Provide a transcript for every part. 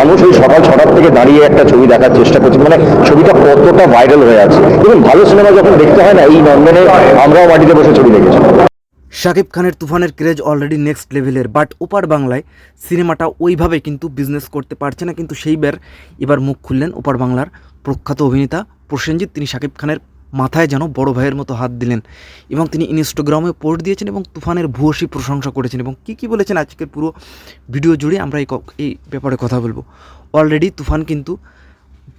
মানুষ ওই সকাল ছটার থেকে দাঁড়িয়ে একটা ছবি দেখার চেষ্টা করছে। মানে ছবিটা কতটা ভাইরাল হয়ে আছে। এবং ভালো সিনেমা যখন দেখতে হয় না, এই নন্দনে আমরাও মাটিতে বসে ছবি দেখেছি। শাকিব খানের তুফানের ক্রেজ অলরেডি নেক্সট লেভেলের বাট ওপার বাংলায় সিনেমাটা ওইভাবে কিন্তু বিজনেস করতে পারছে না, কিন্তু সেইবার এবার মুখ খুললেন ওপার বাংলার প্রখ্যাত অভিনেতা প্রসেনজিৎ। তিনি শাকিব খানের মাথায় যেন বড় ভাইয়ের মতো হাত দিলেন এবং তিনি ইনস্টাগ্রামে পোস্ট দিয়েছেন এবং তুফানের ভূয়সী প্রশংসা করেছেন এবং কী কী বলেছেন আজকের পুরো ভিডিও জুড়ে আমরা এই এই ব্যাপারে কথা বলব। অলরেডি তুফান কিন্তু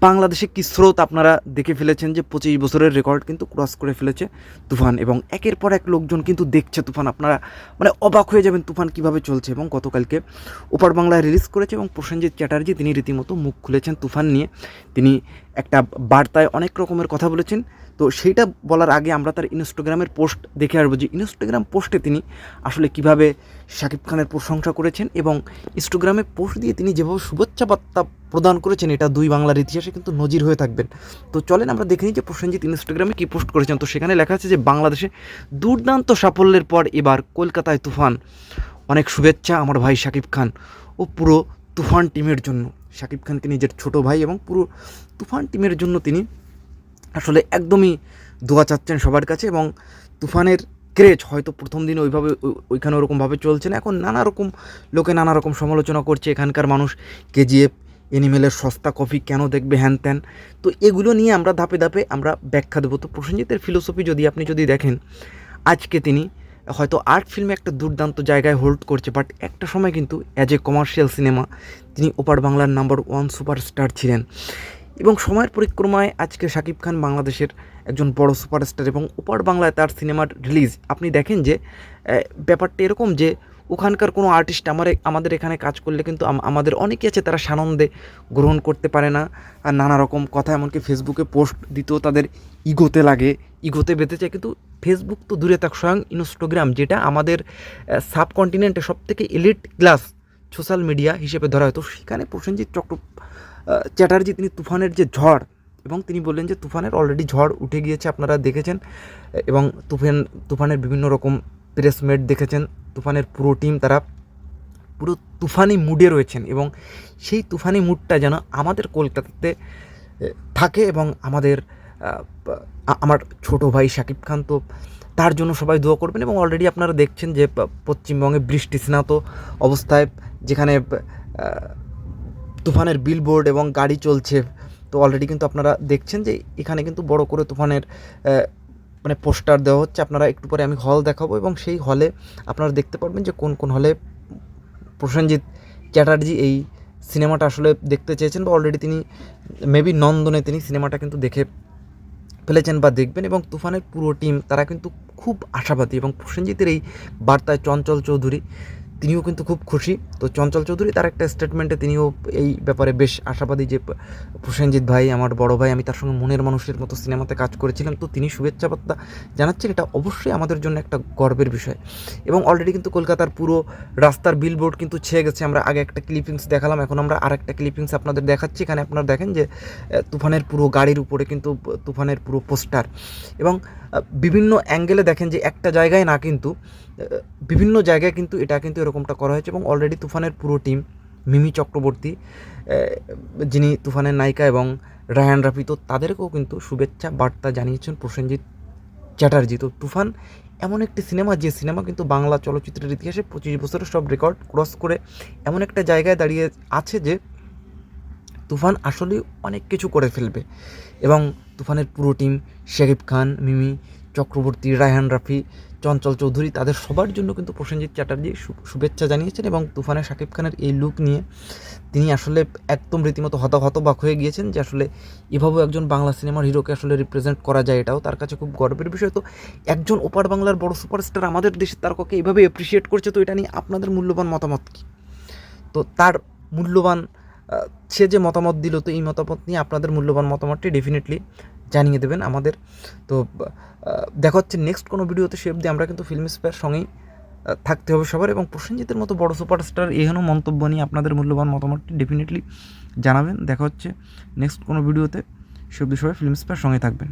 বাংলাদেশে কি স্রোত আপনারা দেখে ফেলেছেন যে পঁচিশ বছরের রেকর্ড কিন্তু ক্রস করে ফেলেছে তুফান এবং একের পর এক লোকজন কিন্তু দেখছে তুফান। আপনারা মানে অবাক হয়ে যাবেন তুফান কীভাবে চলছে এবং গতকালকে ওপার বাংলায় রিলিজ করেছে এবং প্রসেনজিৎ চ্যাটার্জি তিনি রীতিমতো মুখ খুলেছেন তুফান নিয়ে। তিনি একটা বার্তায় অনেক রকমের কথা বলেছেন। তো সেইটা বলার আগে আমরা তার ইনস্টাগ্রামের পোস্ট দেখে আসব যে ইনস্টাগ্রাম পোস্টে তিনি আসলে কীভাবে শাকিব খানের প্রশংসা করেছেন এবং ইনস্টাগ্রামে পোস্ট দিয়ে তিনি যেভাবে শুভেচ্ছা বার্তা প্রদান করেছেন, এটা দুই বাংলার ইতিহাসে কিন্তু নজির হয়ে থাকবেন। তো চলেন আমরা দেখে নিই যে প্রসেনজিৎ ইনস্টাগ্রামে কী পোস্ট করেছেন। তো সেখানে লেখা আছে যে বাংলাদেশে দুর্দান্ত সাফল্যের পর এবার কলকাতায় তুফান। অনেক শুভেচ্ছা আমার ভাই শাকিব খান ও পুরো তুফান টিমের জন্য। শাকিব খানকে নিজের ছোট ভাই এবং পুরো তুফান টিমের জন্য তিনি আসলে একদমই দোয়া চাচ্ছেন সবার কাছে এবং তুফানের ক্রেজ হয়তো প্রথম দিন ওইভাবে ওইখানে ওরকমভাবে চলছে না। এখন নানা রকম লোকে নানা রকম সমালোচনা করছে। এখানকার মানুষ কেজিএফ, এনিমেলের সস্তা কফি কেন দেখবে হ্যান ত্যান? তো এগুলো নিয়ে আমরা ধাপে ধাপে আমরা ব্যাখ্যা দেবো। তো প্রসেনজিতের ফিলোসফি যদি আপনি যদি দেখেন, আজকে তিনি হয়তো আর্ট ফিল্মে একটা দুর্দান্ত জায়গায় হোল্ড করছে বাট একটা সময় কিন্তু অ্যাজ এ কমার্শিয়াল সিনেমা তিনি ওপার বাংলার নাম্বার ওয়ান সুপারস্টার ছিলেন। এবং সময়ের পরিক্রমায় আজকে শাকিব খান বাংলাদেশের একজন বড় সুপারস্টার এবং ওপার বাংলায় তার সিনেমার রিলিজ আপনি দেখেন যে ব্যাপারটা এরকম যে, ওখানকার কোনো আর্টিস্ট আমার, আমাদের এখানে কাজ করলে কিন্তু আমাদের অনেকে আছে তারা সানন্দে গ্রহণ করতে পারে না, আর নানা রকম কথা, এমনকি ফেসবুকে পোস্ট দিতেও তাদের ইগোতে লাগে ইগোতে বেঁধে যায়। কিন্তু ফেসবুক তো দূরে থাক, স্বয়ং ইনস্টাগ্রাম যেটা আমাদের সাবকন্টিনেন্টে সব থেকে এলিট ক্লাস সোশ্যাল মিডিয়া হিসেবে ধরা হয়। তো সেখানে প্রসেনজিৎ চক্র চ্যাটার্জি, তিনি তুফানের যে ঝড়, এবং তিনি বললেন যে তুফানের অলরেডি ঝড় উঠে গিয়েছে, আপনারা দেখেছেন, এবং তুফান, তুফানের বিভিন্ন রকম প্রেসমেট দেখেছেন, তুফানের পুরো টিম তারা পুরো তুফানি মুডে রয়েছেন, এবং সেই তুফানি মুডটা যেন আমাদের কলকাতাতে থাকে, এবং আমাদের আমার ছোট ভাই শাকিব খান, তো তার জন্য সবাই দোয়া করবেন এবং অলরেডি আপনারা দেখছেন যে পশ্চিমবঙ্গে বৃষ্টি স্নাত অবস্থায় যেখানে তুফানের বিলবোর্ড এবং গাড়ি চলছে, তো অলরেডি কিন্তু আপনারা দেখছেন যে এখানে কিন্তু বড় করে তুফানের মানে পোস্টার দেওয়া হচ্ছে। আপনারা একটু পরে আমি হল দেখাবো এবং সেই হলে আপনারা দেখতে পারবেন যে কোন কোন হলে প্রসেনজিৎ চ্যাটার্জি এই সিনেমাটা আসলে দেখতে চেয়েছেন বা অলরেডি তিনি মেবি নন্দনে তিনি সিনেমাটা কিন্তু দেখে ফেলেছেন বা দেখবেন এবং তুফানের পুরো টিম তারা কিন্তু খুব আশাবাদী এবং প্রসেনজিতের এই বার্তায় চঞ্চল চৌধুরী তিনিও কিন্তু খুব খুশি। তো চঞ্চল চৌধুরী তার একটা স্টেটমেন্টে তিনিও এই ব্যাপারে বেশ আশাবাদী যে, প্রসেনজিৎ ভাই, আমার বড় ভাই, আমি তার সঙ্গে মনের মানুষের মতো সিনেমাতে কাজ করেছিলাম। তো তিনি শুভেচ্ছা বার্তা জানাচ্ছেন, এটা অবশ্যই আমাদের জন্য একটা গর্বের বিষয়। এবং অলরেডি কিন্তু কলকাতার পুরো রাস্তার বিলবোর্ড কিন্তু ছেয়ে গেছে। আমরা আগে একটা ক্লিপিংস দেখালাম, এখন আমরা আর একটা ক্লিপিংস আপনাদের দেখাচ্ছি। এখানে আপনারা দেখেন যে তুফানের পুরো গাড়ির উপরে কিন্তু তুফানের পুরো পোস্টার। এবং বিভিন্ন অ্যাঙ্গেলে দেখেন যে একটা জায়গায় না কিন্তু বিভিন্ন জায়গায় কিন্তু এটা কিন্তু এরকমটা করা হয়েছে এবং অলরেডি তুফানের পুরো টিম মিমি চক্রবর্তী যিনি তুফানের নায়িকা এবং রায়ান রাফি, তো তাদেরকেও কিন্তু শুভেচ্ছা, বার্তা জানিয়েছেন প্রসেনজিৎ চ্যাটার্জি। তো তুফান এমন একটি সিনেমা, যে সিনেমা কিন্তু বাংলা চলচ্চিত্রের ইতিহাসে পঁচিশ বছরের সব রেকর্ড ক্রস করে এমন একটা জায়গায় দাঁড়িয়ে আছে যে তুফান আসলেই অনেক কিছু করে ফেলবে। এবং তুফানের পুরো টিম শাকিব খান, মিমি চক্রবর্তী, রায়হান রাফি, চঞ্চল চৌধুরী, তাদের সবার জন্য কিন্তু প্রসেনজিৎ চ্যাটার্জি শুভেচ্ছা জানিয়েছেন এবং তুফানের শাকিব খানের এই লুক নিয়ে তিনি আসলে একদম রীতিমতো হত হতবাক হয়ে গিয়েছেন যে আসলে এভাবেও একজন বাংলা সিনেমার হিরোকে আসলে রিপ্রেজেন্ট করা যায় এটাও তার কাছে খুব গর্বের বিষয়। তো একজন ওপার বাংলার বড় সুপারস্টার আমাদের দেশের তারকাকে এভাবে অ্যাপ্রিসিয়েট করছে, তো এটা নিয়ে আপনাদের মূল্যবান মতামত কী? তো তার মূল্যবান সে যে মতামত দিল, তো এই মতামত নিয়ে আপনাদের মূল্যবান মতামতটি ডেফিনেটলি জানিয়ে দেবেন আমাদের। তো দেখা হচ্ছে নেক্সট কোনো ভিডিওতে, সে অবধি আমরা কিন্তু ফিল্ম স্পেয়ার সঙ্গেই থাকতে হবে সবার এবং প্রসেনজিতের মতো বড় সুপারস্টার এহেনো মন্তব্য নিয়ে আপনাদের মূল্যবান মতামতটি ডেফিনেটলি জানাবেন। দেখা হচ্ছে নেক্সট কোনো ভিডিওতে, সে অবধি সবাই ফিল্ম স্পেয়ার সঙ্গে থাকবেন।